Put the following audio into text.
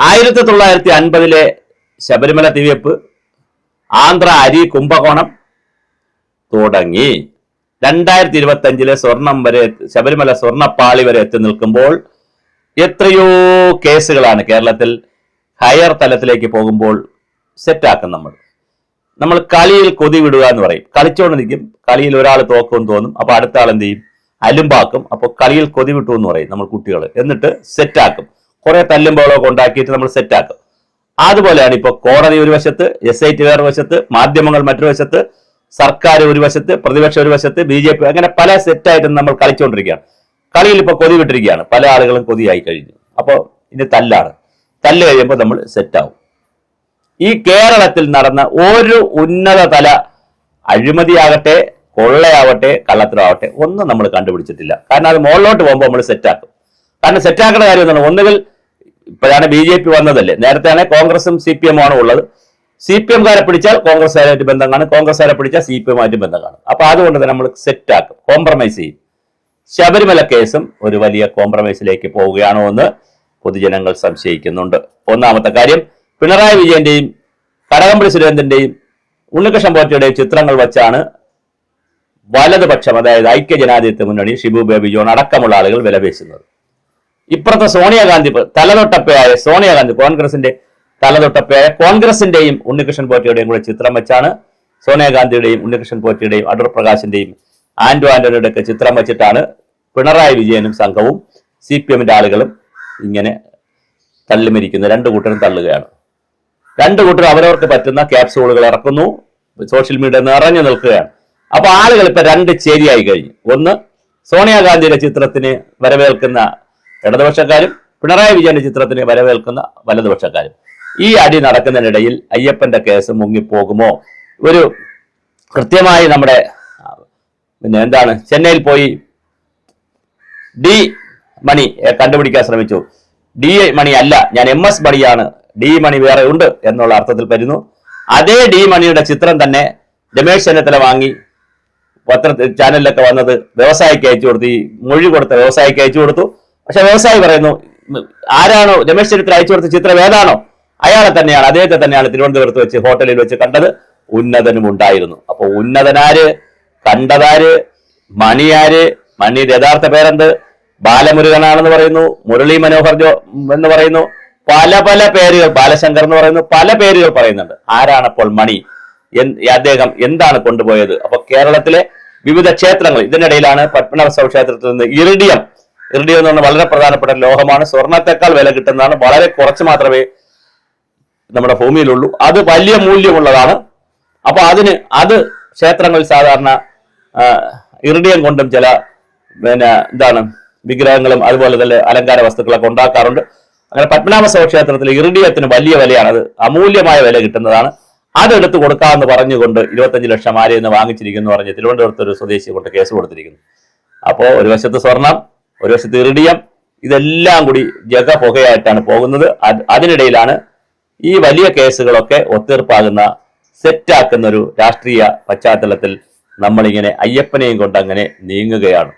ആയിരത്തി തൊള്ളായിരത്തി അൻപതിലെ ശബരിമല തിവയ്പ്പ് ആന്ധ്ര അരി കുംഭകോണം തുടങ്ങി. രണ്ടായിരത്തി ഇരുപത്തി അഞ്ചിലെ സ്വർണം വരെ ശബരിമല സ്വർണപ്പാളി വരെ എത്തി നിൽക്കുമ്പോൾ എത്രയോ കേസുകളാണ് കേരളത്തിൽ ഹയർ തലത്തിലേക്ക് പോകുമ്പോൾ സെറ്റാക്കും നമ്മൾ. നമ്മൾ കളിയിൽ കൊതി വിടുക എന്ന് പറയും. കളിച്ചോണ്ട് നിൽക്കും. കളിയിൽ ഒരാൾ തോക്കും തോന്നും. അപ്പൊ അടുത്ത ആൾ എന്ത് ചെയ്യും? അലുമ്പാക്കും. അപ്പോൾ കളിയിൽ കൊതി വിട്ടു എന്ന് പറയും നമ്മൾ കുട്ടികൾ. എന്നിട്ട് സെറ്റാക്കും. കുറെ തല്ലുമ്പോളൊക്കെ ഉണ്ടാക്കിയിട്ട് നമ്മൾ സെറ്റാക്കും അതുപോലെയാണ് ഇപ്പൊ കോടതി ഒരു വശത്ത് എസ് ഐ ടി വേറെ വശത്ത് മാധ്യമങ്ങൾ മറ്റൊരു വശത്ത് സർക്കാർ ഒരു വശത്ത് പ്രതിപക്ഷം ഒരു വശത്ത് ബി ജെ പി അങ്ങനെ പല സെറ്റായിട്ടും നമ്മൾ കളിച്ചുകൊണ്ടിരിക്കുകയാണ് കളിയിൽ ഇപ്പൊ കൊതി വിട്ടിരിക്കുകയാണ്. പല ആളുകളും കൊതിയായി കഴിഞ്ഞു. അപ്പോൾ ഇനി തല്ലാണ്. തല്ല് കഴിയുമ്പോൾ നമ്മൾ സെറ്റാവും ഈ കേരളത്തിൽ നടന്ന ഒരു ഉന്നത തല അഴിമതിയാകട്ടെ കൊള്ളയാവട്ടെ കള്ളത്തരമാവട്ടെ ഒന്നും നമ്മൾ കണ്ടുപിടിച്ചിട്ടില്ല. കാരണം അത് മുകളിലോട്ട് പോകുമ്പോൾ നമ്മൾ സെറ്റാക്കും കാരണം സെറ്റാക്കേണ്ട കാര്യം എന്താണ്? ഒന്നുകിൽ ഇപ്പോഴാണ് ബി ജെ പി വന്നതല്ലേ? നേരത്തെയാണ് കോൺഗ്രസും സി പി എമ്മുമാണ് ഉള്ളത്. സി പി എംകാരെ പിടിച്ചാൽ കോൺഗ്രസ്സുകാരായിട്ട് ബന്ധം കാണും കോൺഗ്രസ്സുകാരെ പിടിച്ചാൽ സി പി എമ്മായിട്ട് ബന്ധം കാണും അപ്പൊ അതുകൊണ്ട് തന്നെ നമ്മൾ സെറ്റാക്കും കോംപ്രമൈസ് ചെയ്യും. ശബരിമല കേസും ഒരു വലിയ കോംപ്രമൈസിലേക്ക് പോവുകയാണോ എന്ന് പൊതുജനങ്ങൾ സംശയിക്കുന്നുണ്ട്. ഒന്നാമത്തെ കാര്യം പിണറായി വിജയന്റെയും കടകംപള്ളി സുരേന്ദ്രന്റെയും ഉണ്ണികൃഷ്ണൻ പോറ്റയുടെയും ചിത്രങ്ങൾ വച്ചാണ് വലതുപക്ഷം അതായത് ഐക്യ ജനാധിപത്യ മുന്നണി ഷിബു ബേബി ജോൺ അടക്കമുള്ള ആളുകൾ വിലപേശുന്നത്. ഇപ്പുറത്തെ സോണിയാഗാന്ധി തലതൊട്ടപ്പയായ സോണിയാഗാന്ധി കോൺഗ്രസിന്റെ തലതൊട്ടപ്പയായ കോൺഗ്രസിന്റെയും ഉണ്ണികൃഷ്ണൻ പോറ്റിയുടെയും കൂടെ ചിത്രം വെച്ചാണ് സോണിയാഗാന്ധിയുടെയും ഉണ്ണികൃഷ്ണൻ പോറ്റിയുടെയും അടൂർ പ്രകാശിന്റെയും ആന്റോ ആന്റണിയുടെ ഒക്കെ ചിത്രം വെച്ചിട്ടാണ് പിണറായി വിജയനും സംഘവും സി പി എമ്മിന്റെ ആളുകളും ഇങ്ങനെ തള്ളിമരിക്കുന്നത്. രണ്ടു കൂട്ടരും തള്ളുകയാണ്. രണ്ടു കൂട്ടരും അവരവർക്ക് പറ്റുന്ന ക്യാപ്സൂളുകൾ ഇറക്കുന്നു സോഷ്യൽ മീഡിയ നിറഞ്ഞു നിൽക്കുകയാണ്. അപ്പൊ ആളുകൾ ഇപ്പൊ രണ്ട് ചേരിയായി കഴിഞ്ഞു. ഒന്ന് സോണിയാഗാന്ധിയുടെ ചിത്രത്തിന് വരവേൽക്കുന്ന ഇടതുപക്ഷക്കാരും പിണറായി വിജയന്റെ ചിത്രത്തിന് വരവേൽക്കുന്ന വലതുപക്ഷക്കാരും. ഈ അടി നടക്കുന്നതിനിടയിൽ അയ്യപ്പന്റെ കേസ് മുങ്ങിപ്പോകുമോ? ഒരു കൃത്യമായി നമ്മുടെ പിന്നെ എന്താണ്? ചെന്നൈയിൽ പോയി ഡി മണി കണ്ടുപിടിക്കാൻ ശ്രമിച്ചു. ഡി മണി അല്ല ഞാൻ എം എസ് മണിയാണ്. ഡി മണി വേറെ ഉണ്ട് എന്നുള്ള അർത്ഥത്തിൽ വരുന്നു അതേ ഡി മണിയുടെ ചിത്രം തന്നെ രമേശ് ചെന്നിത്തല വാങ്ങി. പത്ര ചാനലിലൊക്കെ വന്നത് വ്യവസായിക്ക് അയച്ചു കൊടുത്തു. ഈ മൊഴി കൊടുത്ത വ്യവസായിക്ക് അയച്ചു കൊടുത്തു. പക്ഷെ വ്യവസായി പറയുന്നു ആരാണോ രമേശ് ചരിത്ര അയച്ചു കൊടുത്ത ചിത്രം ഏതാണോ അയാളെ തന്നെയാണ് അദ്ദേഹത്തെ തന്നെയാണ് തിരുവനന്തപുരത്ത് വെച്ച് ഹോട്ടലിൽ വെച്ച് കണ്ടത്. ഉന്നതനും ഉണ്ടായിരുന്നു. അപ്പൊ ഉന്നതനാര് കണ്ടതാര് മണിയാര് മണിയുടെ യഥാർത്ഥ പേരെന്ത്? ബാലമുരുകനാണെന്ന് പറയുന്നു മുരളി മനോഹർ ജോ എന്ന് പറയുന്നു പല പല പേരുകൾ ബാലശങ്കർ എന്ന് പറയുന്നു പല പേരുകൾ പറയുന്നുണ്ട്. ആരാണപ്പോൾ മണി? അദ്ദേഹം എന്താണ് കൊണ്ടുപോയത്? അപ്പൊ കേരളത്തിലെ വിവിധ ക്ഷേത്രങ്ങൾ ഇതിനിടയിലാണ് പത്മനാഭസ്വാമി ക്ഷേത്രത്തിൽ നിന്ന് ഇറിഡിയം ഇറിഡിയം എന്ന് പറഞ്ഞാൽ വളരെ പ്രധാനപ്പെട്ട ലോഹമാണ്. സ്വർണത്തെക്കാൾ വില കിട്ടുന്നതാണ്. വളരെ കുറച്ച് മാത്രമേ നമ്മുടെ ഭൂമിയിലുള്ളൂ. അത് വലിയ മൂല്യമുള്ളതാണ്. അപ്പൊ അതിന് അത് ക്ഷേത്രങ്ങൾ സാധാരണ ഇറിഡിയം കൊണ്ടും ചില പിന്നെ എന്താണ് വിഗ്രഹങ്ങളും അതുപോലെ തന്നെ അലങ്കാര വസ്തുക്കളൊക്കെ ഉണ്ടാക്കാറുണ്ട്. അങ്ങനെ പത്മനാഭസ്വാമി ക്ഷേത്രത്തിൽ ഇറിഡിയത്തിന് വലിയ വിലയാണ്. അത് അമൂല്യമായ വില കിട്ടുന്നതാണ്. അതെടുത്ത് കൊടുക്കാമെന്ന് പറഞ്ഞുകൊണ്ട് ഇരുപത്തഞ്ച് ലക്ഷം ആരെയെന്ന് വാങ്ങിച്ചിരിക്കുന്നു പറഞ്ഞ് തിരുവനന്തപുരത്ത് ഒരു സ്വദേശി കൊണ്ട് കേസ് കൊടുത്തിരിക്കുന്നു. അപ്പോൾ ഒരു വശത്ത് സ്വർണം ഒരു വശത്ത് ഇറിഡിയം ഇതെല്ലാം കൂടി ജഗ പുകയായിട്ടാണ് പോകുന്നത്. അതിനിടയിലാണ് ഈ വലിയ കേസുകളൊക്കെ ഒത്തീർപ്പാകുന്ന സെറ്റാക്കുന്ന ഒരു രാഷ്ട്രീയ പശ്ചാത്തലത്തിൽ നമ്മളിങ്ങനെ അയ്യപ്പനെയും കൊണ്ട് അങ്ങനെ നീങ്ങുകയാണ്.